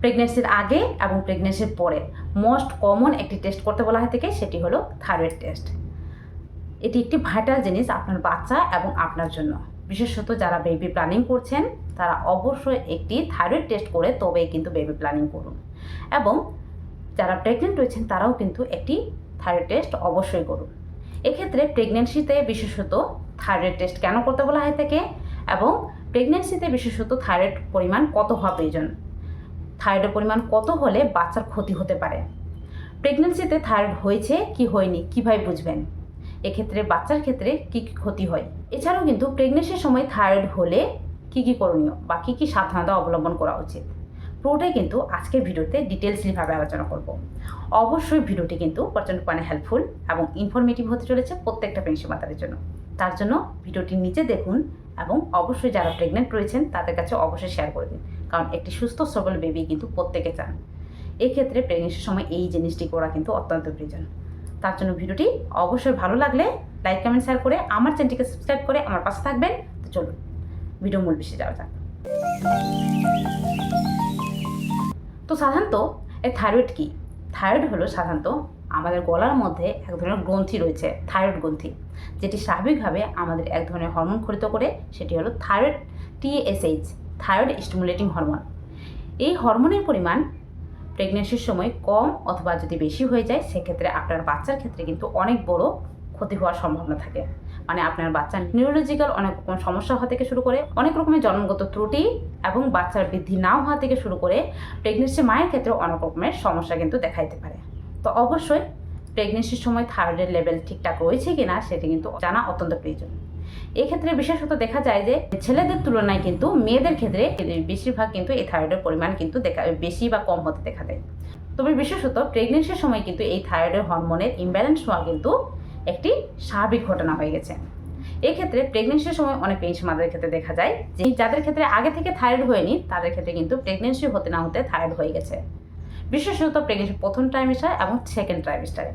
প্রেগনেন্সির আগে এবং প্রেগনেন্সির পরে। মোস্ট কমন একটি টেস্ট করতে বলা হয় থেকে, সেটি হলো থাইরয়েড টেস্ট এটি একটি ভাইটাল জিনিস আপনার বাচ্চা এবং আপনার জন্য। বিশেষত যারা বেবি প্ল্যানিং করছেন, তারা অবশ্যই একটি থাইরয়েড টেস্ট করে তবেই কিন্তু বেবি প্ল্যানিং করুন। এবং যারা প্রেগনেন্ট রয়েছেন, তারাও কিন্তু একটি থাইরয়েড টেস্ট অবশ্যই করুন। এক্ষেত্রে প্রেগনেন্সিতে বিশেষত থাইরয়েড টেস্ট কেন করতে বলা হয় থাকে, এবং প্রেগনেন্সিতে বিশেষত থাইরয়েড পরিমাণ কত হওয়া প্রয়োজন? থাইরয়েডের পরিমাণ কত হলে বাচ্চার ক্ষতি হতে পারে? প্রেগনেন্সিতে থাইরয়েড হয়েছে কি হয়নি, কীভাবে বুঝবেন? এক্ষেত্রে বাচ্চার ক্ষেত্রে কী কী ক্ষতি হয়? এছাড়াও কিন্তু প্রেগনেন্সির সময় থাইরয়েড হলে কী কী করণীয় বা কী কী সাবধানতা অবলম্বন করা উচিত? পুরোটাই কিন্তু আজকের ভিডিওতে ডিটেলসলিভাবে আলোচনা করব। অবশ্যই ভিডিওটি কিন্তু প্রচণ্ড পরিমাণে হেল্পফুল এবং ইনফরমেটিভ হতে চলেছে প্রত্যেকটা পেনশন মাতাদের জন্য। তার জন্য ভিডিওটি নিচে দেখুন এবং অবশ্যই যারা প্রেগনেন্ট রয়েছেন তাদের কাছে অবশ্যই শেয়ার করে দিন। কারণ একটি সুস্থ সবল বেবি কিন্তু প্রত্যেকে চান এক্ষেত্রে প্রেগনেন্সির সময় এই জিনিসটি করা কিন্তু অত্যন্ত প্রয়োজন। তার জন্য ভিডিওটি অবশ্যই ভালো লাগলে লাইক কমেন্ট শেয়ার করে আমার চ্যানেলটিকে সাবস্ক্রাইব করে আমার পাশে থাকবেন। তো চলুন ভিডিও মূল বিষয়ে যাওয়া যাক। তো সাধারণত এই থাইরয়েড কি? থাইরয়েড হলো সাধারণত আমাদের গলার মধ্যে এক ধরনের গ্রন্থি রয়েছে থাইরয়েড গ্রন্থি। যেটি স্বাভাবিকভাবে আমাদের এক ধরনের হরমোন খরিত করে, সেটি হলো thyroid TSH thyroid stimulating hormone এই হরমোনের পরিমাণ প্রেগনেন্সির সময় কম অথবা যদি বেশি হয়ে যায়, সেক্ষেত্রে আপনার বাচ্চার ক্ষেত্রে কিন্তু অনেক বড় ক্ষতি হওয়ার সম্ভাবনা থাকে। মানে আপনার বাচ্চার নিউরোলজিক্যাল অনেক রকম সমস্যা হওয়া থেকে শুরু করে, অনেক রকমের জন্মগত ত্রুটি এবং বাচ্চার বৃদ্ধি না হওয়া থেকে শুরু করে প্রেগনেন্সি মায়ের ক্ষেত্রে অনেক রকমের সমস্যা কিন্তু দেখা দিতে পারে। তো অবশ্যই প্রেগনেন্সির সময় থাইরয়েডের লেভেল ঠিকঠাক রয়েছে কিনা, সেটি কিন্তু জানা অত্যন্ত প্রয়োজন। এক্ষেত্রে বিশেষত দেখা যায় যে ছেলেদের তুলনায় কিন্তু মেয়েদের ক্ষেত্রে বেশিরভাগ কিন্তু এই থাইরয়েডের পরিমাণ কিন্তু দেখা, বেশি বা কম হতে দেখা দেয়। তবে বিশেষত প্রেগনেন্সির সময় কিন্তু এই থাইরয়েডের হরমোনের ইমব্যালেন্স হওয়া কিন্তু একটি স্বাভাবিক ঘটনা হয়ে গেছে। এক্ষেত্রে প্রেগনেন্সির সময় অনেক পেনশন মাদের ক্ষেত্রে দেখা যায় যে যাদের ক্ষেত্রে আগে থেকে থাইরয়েড হয়নি, তাদের ক্ষেত্রে কিন্তু প্রেগনেন্সি হতে না হতে থাইরয়েড হয়ে গেছে। বিশেষত প্রেগনেন্সি প্রথম ট্রাইমিস্টার এবং সেকেন্ড ট্রাইমিস্টারে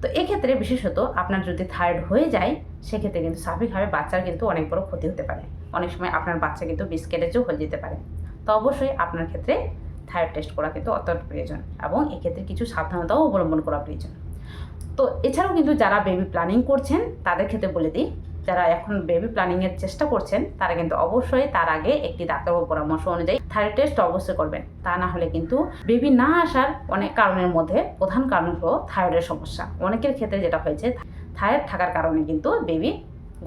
তো এক্ষেত্রে বিশেষত আপনার যদি থাইরয়েড হয়ে যায়, সেক্ষেত্রে কিন্তু স্বাভাবিকভাবে বাচ্চার কিন্তু অনেক বড় ক্ষতি হতে পারে। অনেক সময় আপনার বাচ্চা কিন্তু বিস্কেটেজও হয়ে যেতে পারে। তো অবশ্যই আপনার ক্ষেত্রে থাইরয়েড টেস্ট করা কিন্তু অত্যন্ত প্রয়োজন এবং এক্ষেত্রে কিছু সাবধানতাও অবলম্বন করা প্রয়োজন। তো এছাড়াও কিন্তু যারা বেবি প্ল্যানিং করছেন, তাদের ক্ষেত্রে বলে দিই যারা এখন বেবি প্ল্যানিংয়ের চেষ্টা করছেন, তারা কিন্তু অবশ্যই তার আগে একটি ডাক্তারবাবু পরামর্শ অনুযায়ী থাইরয়েড টেস্ট অবশ্যই করবেন। তা না হলে কিন্তু বেবি না আসার অনেক কারণের মধ্যে প্রধান কারণ হলো থাইরয়েডের সমস্যা। অনেকের ক্ষেত্রে যেটা হয়েছে থাইরয়েড থাকার কারণে কিন্তু বেবি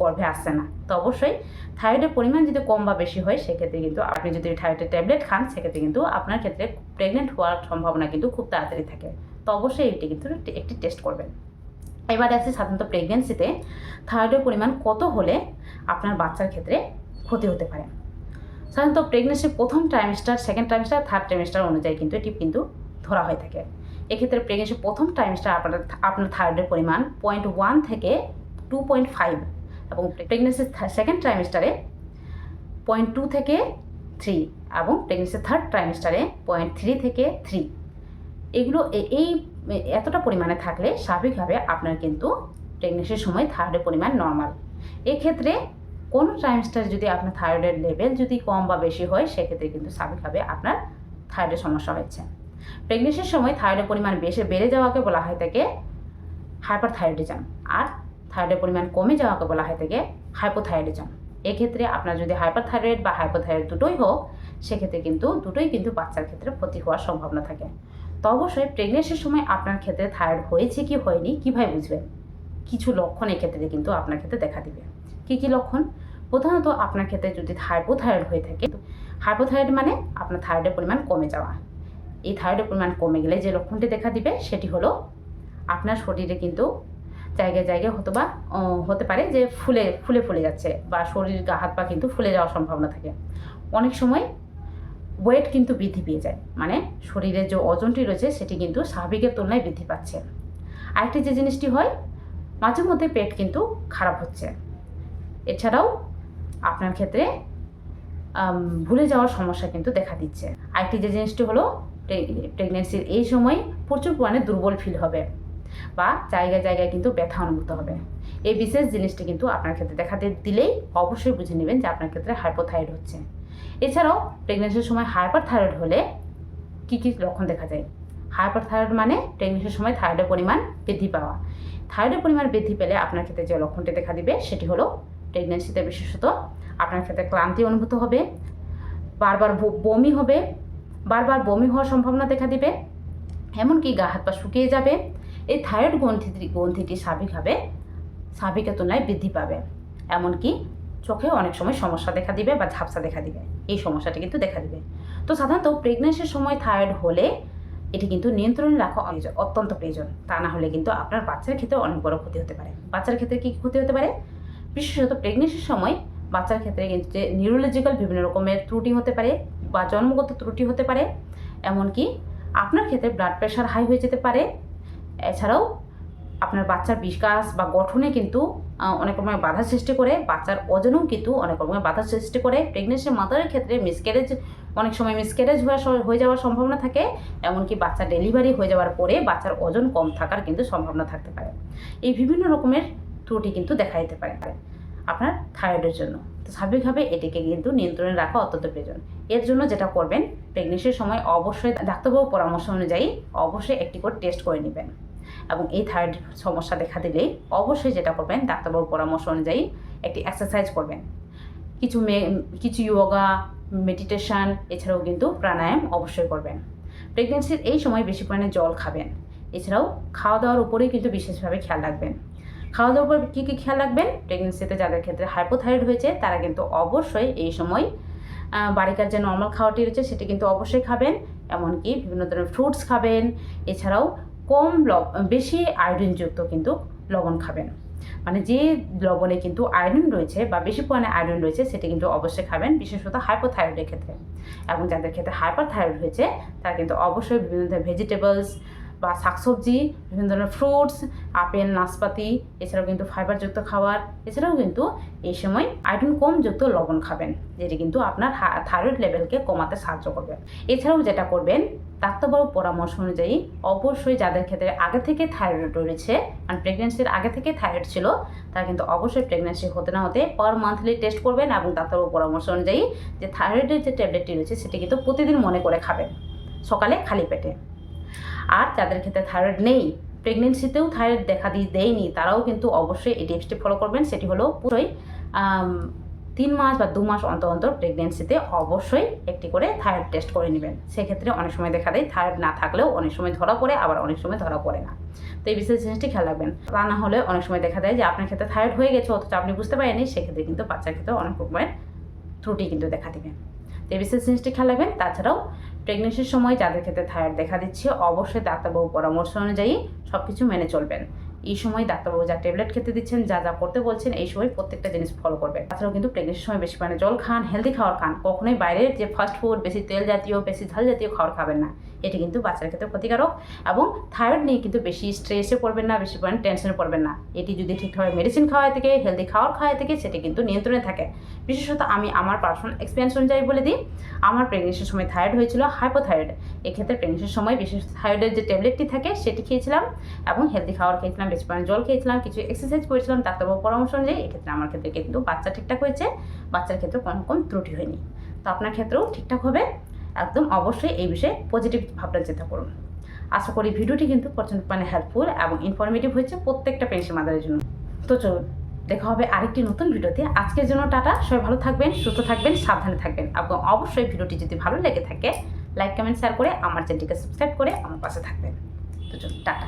গর্ভে আসছে না। তো অবশ্যই থাইরয়েডের পরিমাণ যদি কম বা বেশি হয়, সেক্ষেত্রে কিন্তু আপনি যদি থাইরয়েডের ট্যাবলেট খান, সেক্ষেত্রে কিন্তু আপনার ক্ষেত্রে প্রেগনেন্ট হওয়ার সম্ভাবনা কিন্তু খুব তাড়াতাড়ি থাকে। তো অবশ্যই এটি কিন্তু একটি টেস্ট করবেন। এবার আসছে সাধারণত প্রেগনেন্সিতে থাইরয়েডের পরিমাণ কত হলে আপনার বাচ্চার ক্ষেত্রে ক্ষতি হতে পারে? সাধারণত প্রেগনেন্সির প্রথম trimester second trimester third trimester অনুযায়ী কিন্তু এটি কিন্তু ধরা হয়ে থাকে। এক্ষেত্রে প্রেগনেন্সির প্রথম ট্রাইমেস্টার আপনার আপনার থাইরয়েডের পরিমাণ পয়েন্ট ওয়ান থেকে টু পয়েন্ট ফাইভ এবং প্রেগনেন্সির সেকেন্ড ট্রাইমেস্টারে পয়েন্ট টু থেকে থ্রি এবং প্রেগনেন্সির থার্ড ট্রাইমেস্টারে পয়েন্ট থ্রি থেকে থ্রি এগুলো এই এতটা পরিমাণে থাকলে স্বাভাবিকভাবে আপনার কিন্তু প্রেগনেন্সির সময় থাইরয়েডের পরিমাণ নর্মাল এক্ষেত্রে কোনো ট্রাইমস্টার যদি আপনার থাইরয়েডের লেভেল যদি কম বা বেশি হয়, সেক্ষেত্রে কিন্তু স্বাভাবিকভাবে আপনার থাইরয়েডের সমস্যা হচ্ছে। প্রেগনেন্সির সময় থাইরয়েডের পরিমাণ বেশি বেড়ে যাওয়াকে বলা হয় থাকে হাইপার আর থাইরয়েডের পরিমাণ কমে যাওয়াকে বলা হয় থাকে হাইপোথাইরয়েডিজম এক্ষেত্রে আপনার যদি হাইপার থাইরয়েড বা হাইপোথাইরয়েড দুটোই হোক, সেক্ষেত্রে কিন্তু দুটোই কিন্তু বাচ্চার ক্ষেত্রে ক্ষতি হওয়ার সম্ভাবনা থাকে। তো অবশ্যই প্রেগনেন্সির সময় আপনার ক্ষেত্রে থাইরয়েড হয়েছে কি হয়নি, কীভাবে বুঝবেন? কিছু লক্ষণ এক্ষেত্রে কিন্তু আপনার ক্ষেত্রে দেখা দিবে। কী কী লক্ষণ? প্রধানত আপনার ক্ষেত্রে যদি হাইপোথাইরয়েড হয়ে থাকে হাইপোথাইরয়েড মানে আপনার থাইরয়েডের পরিমাণ কমে যাওয়া। এই থাইরয়েডের পরিমাণ কমে গেলে যে লক্ষণটি দেখা দিবে, সেটি হলো আপনার শরীরে কিন্তু জায়গায় জায়গায় হতো বা হতে পারে যে ফুলে ফুলে ফুলে যাচ্ছে বা শরীর গা, হাত পা কিন্তু ফুলে যাওয়ার সম্ভাবনা থাকে। অনেক সময় ওয়েট কিন্তু বৃদ্ধি পেয়ে যায়। মানে শরীরের যে ওজনটি রয়েছে, সেটি কিন্তু স্বাভাবিকের তুলনায় বৃদ্ধি পাচ্ছে। আরেকটি যে জিনিসটি হয়, মাঝে মধ্যে পেট কিন্তু খারাপ হচ্ছে। এছাড়াও আপনার ক্ষেত্রে ভুলে যাওয়ার সমস্যা কিন্তু দেখা দিচ্ছে। আরেকটি যে জিনিসটি হলো প্রেগনেন্সির এই সময় প্রচুর পরিমাণে দুর্বল ফিল হবে বা জায়গায় জায়গায় কিন্তু ব্যথা অনুভূত হবে। এই বিশেষ জিনিসটি কিন্তু আপনার ক্ষেত্রে দেখাতে দিলেই অবশ্যই বুঝে নেবেন যে আপনার ক্ষেত্রে হাইপোথাইরয়েড হচ্ছে। এছাড়াও প্রেগনেন্সির সময় হাইপার থাইরয়েড হলে কী কী লক্ষণ দেখা যায়? হাইপার থাইরয়েড মানে প্রেগনেন্সির সময় থাইরয়েডের পরিমাণ বৃদ্ধি পাওয়া। থাইরয়েডের পরিমাণ বৃদ্ধি পেলে আপনার ক্ষেত্রে যে লক্ষণটি দেখা দিবে সেটি হলো প্রেগনেন্সিতে বিশেষত আপনার ক্ষেত্রে ক্লান্তি অনুভূত হবে, বারবার বমি হবে, বারবার বমি হওয়ার সম্ভাবনা দেখা দিবে, এমনকি গা হাত পা শুকিয়ে যাবে। এই থাইরয়েড গ্রন্থিটি গ্রন্থিটি স্বাভাবিকভাবে স্বাভাবিকের তুলনায় বৃদ্ধি পাবে। এমনকি চোখে অনেক সময় সমস্যা দেখা দিবে বা ঝাপসা দেখা দিবে। এই সমস্যাটি কিন্তু দেখা দিবে। তো সাধারণত প্রেগনেন্সির সময় থাইরয়েড হলে এটি কিন্তু নিয়ন্ত্রণে রাখা অত্যন্ত প্রয়োজন। তা না হলে কিন্তু আপনার বাচ্চার ক্ষেত্রে অনেক বড় ক্ষতি হতে পারে। বাচ্চার ক্ষেত্রে কী ক্ষতি হতে পারে? বিশেষত প্রেগনেন্সির সময় বাচ্চার ক্ষেত্রে কিন্তু যে নিউরোলজিক্যাল বিভিন্ন রকমের ত্রুটি হতে পারে বা জন্মগত ত্রুটি হতে পারে। এমনকি আপনার ক্ষেত্রে ব্লাড প্রেশার হাই হয়ে যেতে পারে। এছাড়াও আপনার বাচ্চার বিকাশ বা গঠনে কিন্তু অনেক রকমের বাধা সৃষ্টি করে। বাচ্চার ওজনেও কিন্তু অনেক রকমের বাধা সৃষ্টি করে। প্রেগনেন্সি মাদারের ক্ষেত্রে মিসক্যারেজ অনেক সময় মিসক্যারেজ হওয়ার হয়ে যাওয়ার সম্ভাবনা থাকে। এমনকি বাচ্চা ডেলিভারি হয়ে যাওয়ার পরে বাচ্চার ওজন কম থাকার কিন্তু সম্ভাবনা থাকতে পারে। এই বিভিন্ন রকমের ত্রুটি কিন্তু দেখা দিতে পারে আপনার থাইরয়েডের জন্য। তো স্বাভাবিকভাবে এটিকে কিন্তু নিয়ন্ত্রণে রাখা অত্যন্ত প্রয়োজন। এর জন্য যেটা করবেন প্রেগনেন্সির সময় অবশ্যই ডাক্তারবাবু পরামর্শ অনুযায়ী অবশ্যই একটি করে টেস্ট করে নেবেন। এবং এই থাইরয়েড সমস্যা দেখা দিলেই অবশ্যই যেটা করবেন ডাক্তারবাবু পরামর্শ অনুযায়ী একটি এক্সারসাইজ করবেন। কিছু মে, কিছু ইয়োগা মেডিটেশন এছাড়াও কিন্তু প্রাণায়াম অবশ্যই করবেন। প্রেগনেন্সির এই সময় বেশি পরিমাণে জল খাবেন। এছাড়াও খাওয়া দাওয়ার উপরেই কিন্তু বিশেষভাবে খেয়াল রাখবেন। খাওয়া দাওয়ার উপর কী কী খেয়াল রাখবেন? প্রেগনেন্সিতে যাদের ক্ষেত্রে হাইপোথাইরয়েড হয়েছে, তারা কিন্তু অবশ্যই এই সময় বাড়িকার যে নর্মাল খাওয়াটি রয়েছে, সেটি কিন্তু অবশ্যই খাবেন। এমনকি বিভিন্ন ধরনের ফ্রুটস খাবেন। এছাড়াও কম বেশি আয়োডিনযুক্ত কিন্তু লবণ খাবেন। মানে যে লবণে কিন্তু আয়রন রয়েছে বা বেশি পরিমাণে আয়রন রয়েছে, সেটা কিন্তু অবশ্যই খাবেন, বিশেষত হাইপোথাইরয়েডের ক্ষেত্রে। এবং যাদের ক্ষেত্রে হাইপার থাইরয়েড হয়েছে, তারা কিন্তু অবশ্যই বিভিন্ন ভেজিটেবলস বা শাকসবজি, বিভিন্ন ধরনের ফ্রুটস আপেল, নাশপাতি, এছাড়াও কিন্তু ফাইবারযুক্ত খাবার, এছাড়াও কিন্তু এই সময় আয়রন কমযুক্ত লবণ খাবেন, যেটি কিন্তু আপনার থাইরয়েড লেভেলকে কমাতে সাহায্য করবে। এছাড়াও যেটা করবেন ডাক্তারবাবুর পরামর্শ অনুযায়ী অবশ্যই যাদের ক্ষেত্রে আগে থেকে থাইরয়েড রয়েছে মানে প্রেগনেন্সির আগে থেকে থাইরয়েড ছিল, তারা কিন্তু অবশ্যই প্রেগনেন্সি হতে না হতে পার মান্থলি টেস্ট করবেন এবং ডাক্তারবাবু পরামর্শ অনুযায়ী যে থাইরয়েডের যে ট্যাবলেটটি রয়েছে, সেটি কিন্তু প্রতিদিন মনে করে খাবেন। সকালে খালি পেটে। আর যাদের ক্ষেত্রে থাইরয়েড নেই প্রেগনেন্সিতেও থাইরয়েড দেখা দিয়ে দেয়নি, তারাও কিন্তু অবশ্যই এই টিপসটি ফলো করবেন। সেটি হলো পুরোই তিন মাস বা দু মাস অন্তর অন্তর প্রেগনেন্সিতে অবশ্যই একটি করে থাইরয়েড টেস্ট করে নেবেন। সেক্ষেত্রে অনেক সময় দেখা দেয় থাইরয়েড না থাকলেও অনেক সময় ধরা পড়ে, আবার অনেক সময় ধরা পড়ে না। তো এই বিশেষ জিনিসটি খেয়াল রাখবেন। তা না হলে অনেক সময় দেখা দেয় যে আপনার ক্ষেত্রে থাইরয়েড হয়ে গেছে, অথচ আপনি বুঝতে পারেননি, সেক্ষেত্রে কিন্তু বাচ্চার ক্ষেত্রে অনেক রকমের ত্রুটি কিন্তু দেখা দিবে। বিশেষ জিনিসটি খেয়াল রাখবেন। তাছাড়াও প্রেগনেন্সির সময় যাদের ক্ষেত্রে থাইরয়েড দেখা দিচ্ছে, অবশ্যই ডাক্তারবাবু পরামর্শ অনুযায়ী সব কিছু মেনে চলবেন। এই সময় ডাক্তারবাবু যা ট্যাবলেট খেতে দিচ্ছেন, যা যা করতে বলছেন, এই সময় প্রত্যেকটা জিনিস ফলো করবেন। তাছাড়াও কিন্তু প্রেগনেন্সির সময় বেশি মানে জল খান হেলদি খাওয়ার খান। কখনোই বাইরের যে ফাস্ট ফুড বেশি তেল জাতীয়, বেশি ঝাল জাতীয় খাবার খাবেন না। এটি কিন্তু বাচ্চার ক্ষেত্রে ক্ষতিকারক এবং থাইরয়েড নিয়ে কিন্তু বেশি স্ট্রেসে পড়বেন না, বেশি পরিমাণে টেনশনে পড়বেন না। এটি যদি ঠিকভাবে মেডিসিন খাওয়া থেকে হেলদি খাওয়ার খাওয়া থেকে, সেটি কিন্তু নিয়ন্ত্রণে থাকে। বিশেষত আমি আমার পার্সোনাল এক্সপিরিয়েন্স অনুযায়ী বলে দিই, আমার প্রেগনেন্সির সময় থাইরয়েড হয়েছিল হাইপোথাইরয়েড এক্ষেত্রে প্রেগনেন্সির সময় বিশেষ থাইরয়েডের যে ট্যাবলেটটি থাকে, সেটি খেয়েছিলাম এবং হেলদি খাওয়ার খেয়েছিলাম। বেশি পরিমাণে জল খেয়েছিলাম, কিছু এক্সারসাইজ করেছিলাম, ডাক্তারবাবু পরামর্শ অনুযায়ী এক্ষেত্রে আমার ক্ষেত্রে কিন্তু বাচ্চা ঠিকঠাক হয়েছে, বাচ্চার ক্ষেত্রে কোনো রকম ত্রুটি হয়নি। তো আপনার ক্ষেত্রেও ঠিকঠাক হবে, একদম অবশ্যই এই বিষয়ে পজিটিভ ভাবনা চিন্তা করুন। আশা করি ভিডিওটি কিন্তু প্রচণ্ড মানে হেল্পফুল এবং ইনফরমেটিভ হয়েছে প্রত্যেকটা পেন্সিল মাদারের জন্য। তো চলুন, দেখা হবে আরেকটি নতুন ভিডিওতে। আজকের জন্য টাটা, সবাই ভালো থাকবেন, সুস্থ থাকবেন, সাবধানে থাকবেন এবং অবশ্যই ভিডিওটি যদি ভালো লেগে থাকে লাইক কমেন্ট শেয়ার করে আমার চ্যানেলটিকে সাবস্ক্রাইব করে আমার পাশে থাকবেন। তো চলুন, টাটা।